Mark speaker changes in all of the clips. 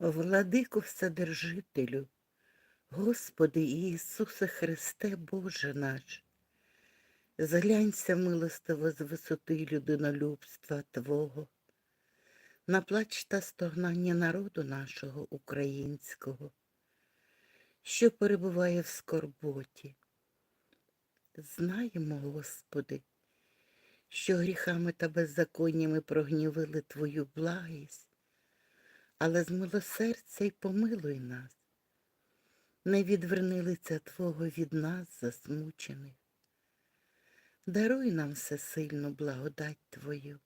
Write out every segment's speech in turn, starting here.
Speaker 1: Владико Вседержителю, Господи Ісусе Христе, Боже наш, зглянься милостиво з висоти людинолюбства Твого, на плач та стогнання народу нашого українського, що перебуває в скорботі. Знаємо, Господи, що гріхами та беззаконнями прогнівили Твою благість, але з милосердя й помилуй нас. Не відверни лиця Твого від нас, засмучених. Даруй нам всесильну благодать Твою.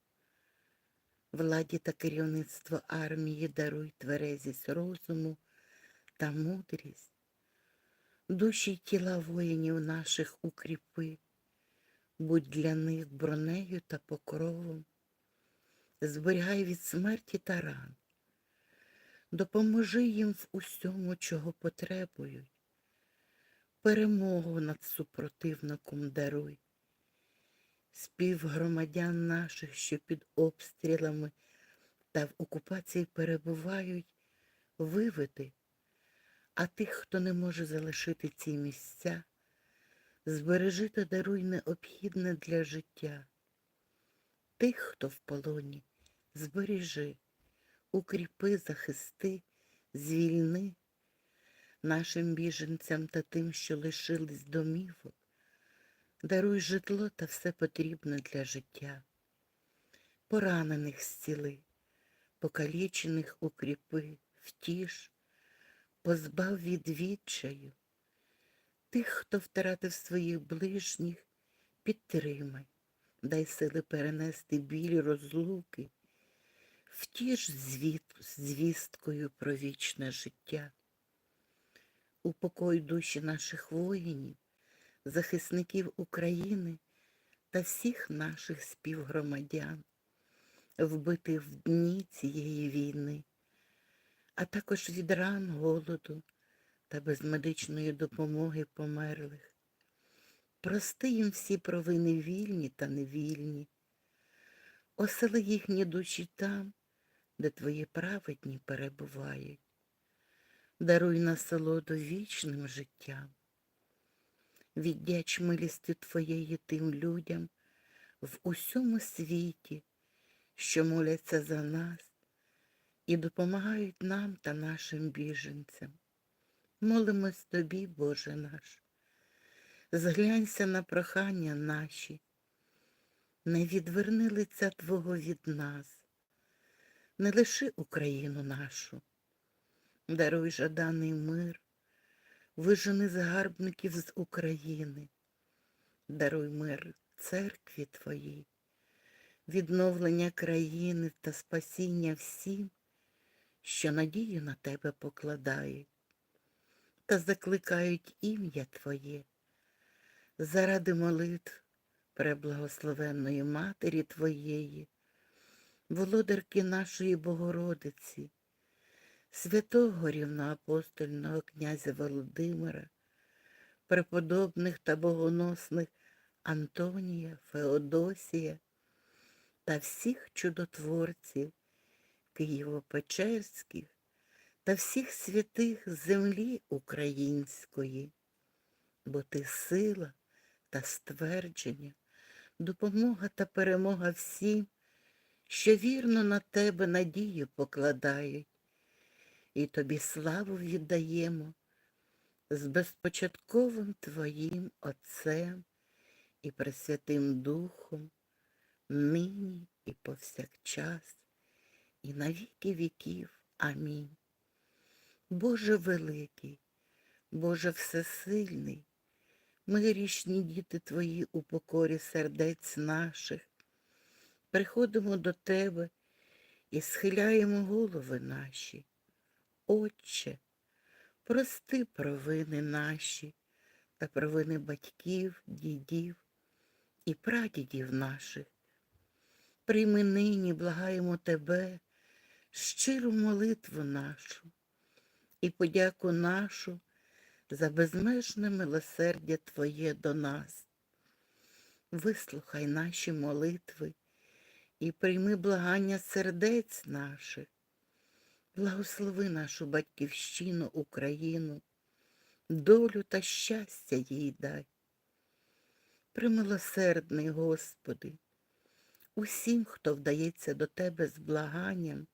Speaker 1: Владі та керівництво армії даруй тверезість розуму та мудрість. Душі й тіла воїнів наших укріпи, будь для них бронею та покровом, зберігай від смерті та ран. Допоможи їм в усьому, чого потребують. Перемогу над супротивником даруй. Спів громадян наших, що під обстрілами та в окупації перебувають, виведи, а тих, хто не може залишити ці місця, збережи та даруй необхідне для життя. Тих, хто в полоні, збережи укріпи, захисти, звільни нашим біженцям та тим, що лишились домівок, даруй житло та все потрібне для життя. Поранених зціли, покалічених укріпи, втіш, позбав від відчаю. Тих, хто втратив своїх ближніх, підтримай, дай сили перенести біль розлуки втіш звіт, звісткою про вічне життя. Упокой душі наших воїнів, захисників України та всіх наших співгромадян, вбитих в дні цієї війни, а також від ран голоду та без медичної допомоги померлих. Прости їм всі провини вільні та невільні, осели їхні душі там, де твої праведні перебувають. Даруй насолоду вічним життям. Віддяч милістю Твоєї тим людям в усьому світі, що моляться за нас і допомагають нам та нашим біженцям. Молимось Тобі, Боже наш, зглянься на прохання наші, не відверни лиця Твого від нас не лиши Україну нашу, даруй жаданий мир, вижени загарбників з України, даруй мир церкві Твоїй, відновлення країни та спасіння всім, що надію на Тебе покладають, та закликають ім'я Твоє, заради молитв преблагословенної Матері Твоєї володарки нашої Богородиці, святого рівноапостольного князя Володимира, преподобних та богоносних Антонія, Феодосія та всіх чудотворців Києво-Печерських та всіх святих землі української, бо ти сила та ствердження, допомога та перемога всім, що вірно на тебе надію покладають, і тобі славу віддаємо з безпочатковим Твоїм Отцем і Пресвятим Духом, нині і повсякчас, і на віки віків. Амінь. Боже великий, Боже всесильний, ми грішні діти Твої у покорі сердець наших приходимо до Тебе і схиляємо голови наші. Отче, прости провини наші та провини батьків, дідів і прадідів наших. Прийми нині, благаємо Тебе, щиру молитву нашу і подяку нашу за безмежне милосердя Твоє до нас. Вислухай наші молитви і прийми благання сердець наших. Благослови нашу батьківщину, Україну, долю та щастя їй дай. Примилосердний, Господи, усім, хто вдається до Тебе з благанням,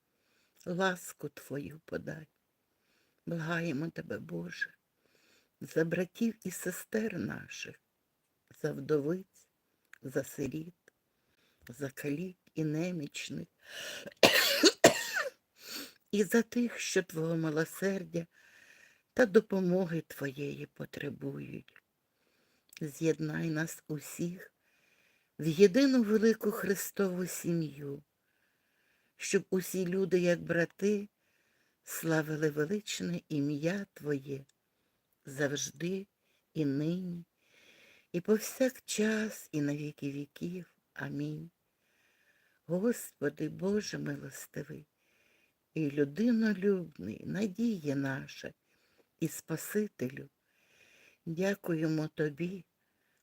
Speaker 1: ласку Твою подай. Благаємо Тебе, Боже, за братів і сестер наших, за вдовиць, за сиріт, за калік і немічних, і за тих, що Твого милосердя та допомоги Твоєї потребують. З'єднай нас усіх в єдину велику Христову сім'ю, щоб усі люди, як брати, славили величне ім'я Твоє завжди і нині, і повсякчас, і на віки віків. Амінь. Господи Боже милостивий, і людинолюбний, надія наша, і Спасителю, дякуємо Тобі,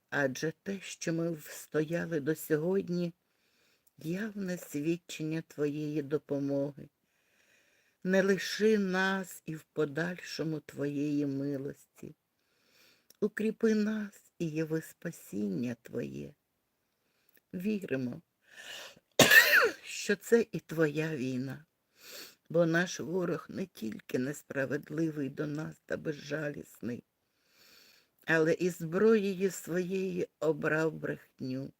Speaker 1: адже те, що ми встояли до сьогодні, явне свідчення Твоєї допомоги. Не лиши нас і в подальшому Твоєї милості. Укріпи нас і яви спасіння Твоє. Віримо, що це і Твоя війна, бо наш ворог не тільки несправедливий до нас та безжалісний, але і зброєю своєї обрав брехню.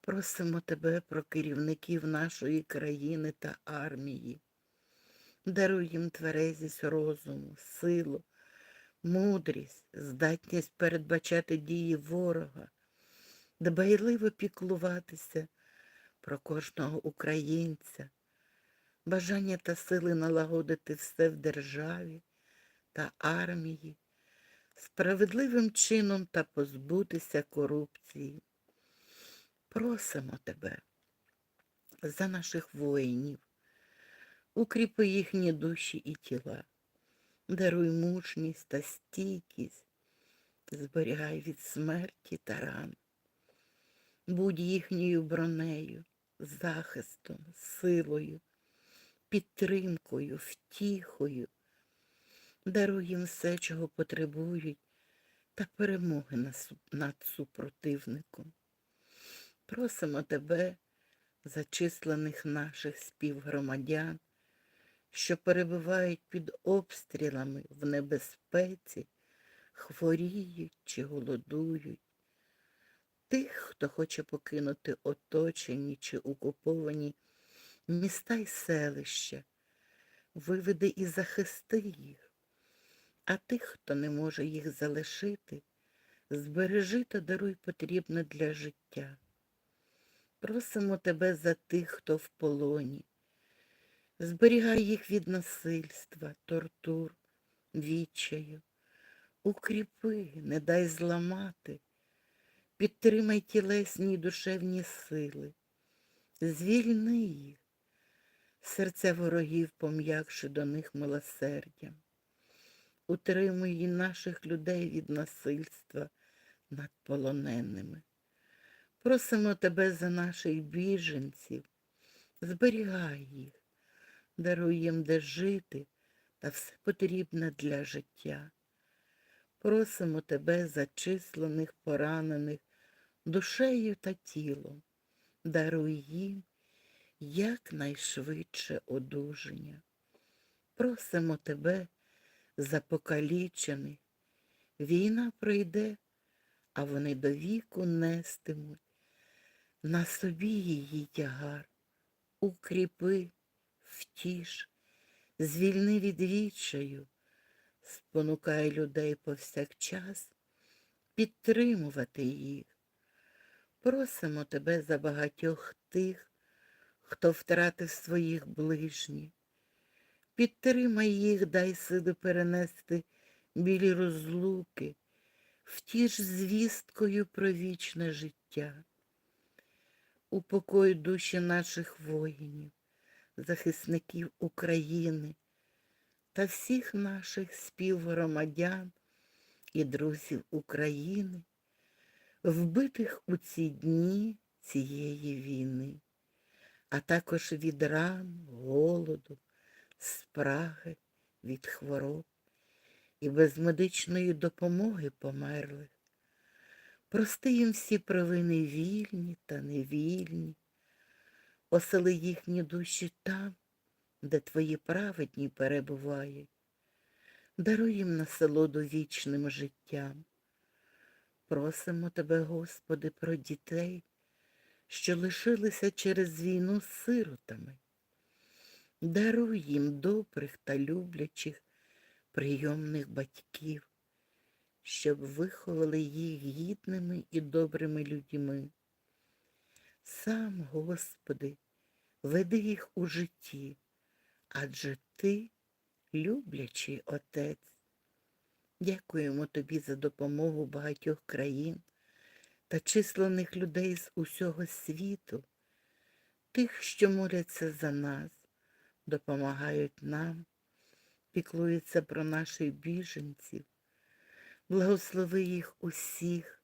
Speaker 1: Просимо Тебе про керівників нашої країни та армії. Даруй їм тверезість розуму, силу, мудрість, здатність передбачати дії ворога, дбайливо піклуватися про кожного українця, бажання та сили налагодити все в державі та армії, справедливим чином та позбутися корупції. Просимо тебе за наших воїнів, укріпи їхні душі і тіла, даруй мужність та стійкість, зберігай від смерті та ран. Будь їхньою бронею, захистом, силою, підтримкою, втіхою. Даруй їм все, чого потребують, та перемоги над супротивником. Просимо тебе, зачислених наших співгромадян, що перебувають під обстрілами в небезпеці, хворіють чи голодують, тих, хто хоче покинути оточені чи окуповані міста й селища, виведи і захисти їх, а тих, хто не може їх залишити, збережи та даруй потрібне для життя. Просимо тебе за тих, хто в полоні. Зберігай їх від насильства, тортур, відчаю. Укріпи, не дай зламати, підтримай тілесні й душевні сили, звільни їх, серця ворогів пом'якши до них милосердям. Утримуй наших людей від насильства над полоненими. Просимо тебе за наших біженців, зберігай їх, даруй їм де жити та все потрібне для життя. Просимо тебе за численних поранених душею та тілом, даруй їм якнайшвидше одужання. Просимо тебе за покалічених. Війна пройде, а вони до віку нестимуть на собі її тягар, укріпи, втіш, звільни від відчаю, спонукай людей повсякчас підтримувати їх. Просимо тебе за багатьох тих, хто втратив своїх ближніх. Підтримай їх, дай сили перенести білі розлуки, втіш звісткою про вічне життя упокой душі наших воїнів, захисників України та всіх наших співгромадян і друзів України, вбитих у ці дні цієї війни, а також від ран, голоду, спраги, від хвороб і без медичної допомоги померлих. Прости їм всі провини вільні та невільні, осели їхні душі там, де твої праведні перебувають. Даруй їм насолоду вічним життям. Просимо тебе, Господи, про дітей, що лишилися через війну сиротами. Даруй їм добрих та люблячих прийомних батьків, щоб виховали їх гідними і добрими людьми. Сам, Господи, веди їх у житті, адже Ти люблячий Отець. Дякуємо Тобі за допомогу багатьох країн та численних людей з усього світу, тих, що моляться за нас, допомагають нам, піклуються про наших біженців. Благослови їх усіх,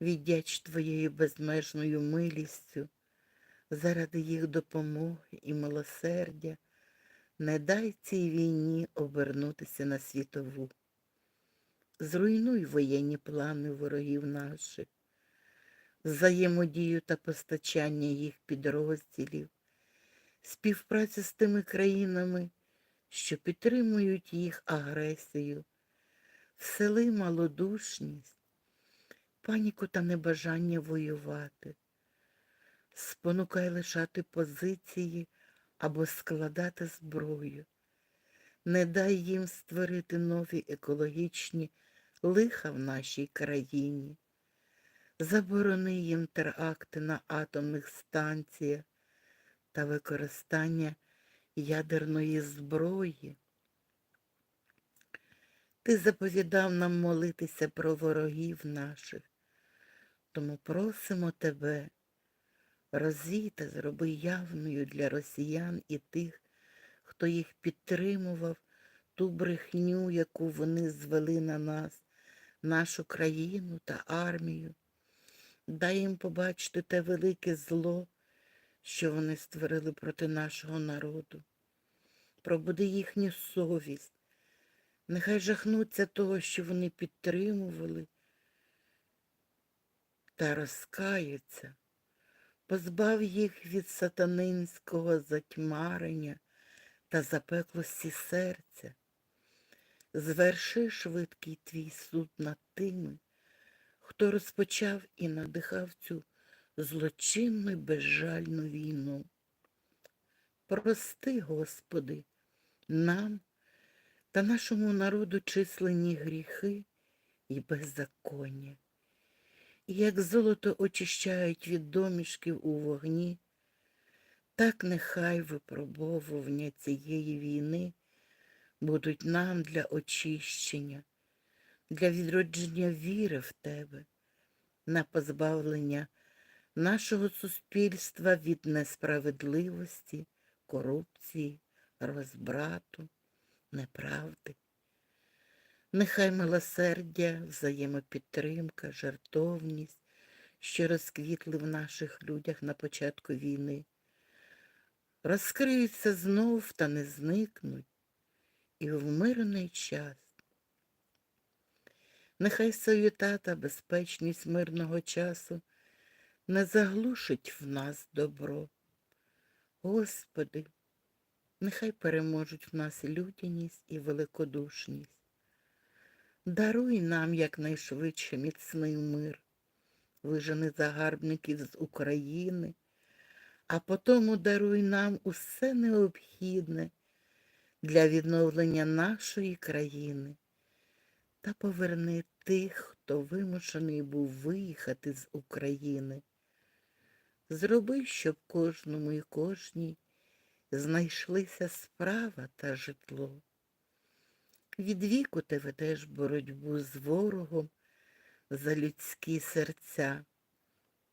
Speaker 1: віддяч Твоєю безмежною милістю, заради їх допомоги і милосердя, не дай цій війні обернутися на світову. Зруйнуй воєнні плани ворогів наших, взаємодію та постачання їх підрозділів, співпрацю з тими країнами, що підтримують їх агресію, всели малодушність, паніку та небажання воювати, спонукай лишати позиції або складати зброю. Не дай їм створити нові екологічні лиха в нашій країні. Заборони їм теракти на атомних станціях та використання ядерної зброї. Ти заповідав нам молитися про ворогів наших, тому просимо тебе, розвій та зроби явною для росіян і тих, хто їх підтримував, ту брехню, яку вони звели на нас, нашу країну та армію. Дай їм побачити те велике зло, що вони створили проти нашого народу. Пробуди їхню совість. Нехай жахнуться того, що вони підтримували та розкаються. Позбав їх від сатанинського затьмарення та запеклості серця. Зверши швидкий твій суд над тими, хто розпочав і надихав цю злочинну й безжальну війну. Прости, Господи, нам та нашому народу численні гріхи і беззаконня. І як золото очищають від домішків у вогні, так нехай випробовування цієї війни будуть нам для очищення, для відродження віри в Тебе, на позбавлення нашого суспільства від несправедливості, корупції, розбрату, неправди. Нехай милосердя, взаємопідтримка, жертовність, що розквітли в наших людях на початку війни, розкриються знов та не зникнуть і в мирний час. Нехай суєта та безпечність мирного часу не заглушить в нас добро. Господи, нехай переможуть в нас людяність і великодушність. Даруй нам якнайшвидше міцний мир, вижени загарбників з України, а потому даруй нам усе необхідне для відновлення нашої країни та поверни тих, хто вимушений був виїхати з України. Зроби, щоб кожному і кожній знайшлися справа та житло. Від віку ти ведеш боротьбу з ворогом за людські серця.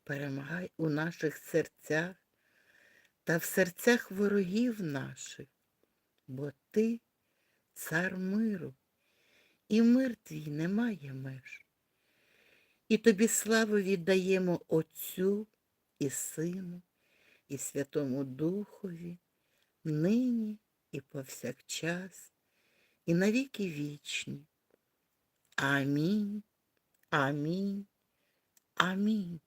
Speaker 1: Перемагай у наших серцях та в серцях ворогів наших, бо ти цар миру, і мир твій не має меж. І тобі славу віддаємо Отцю і Сину, і Святому Духові, нині і повсякчас, і навіки вічні. Амінь, амінь, амінь.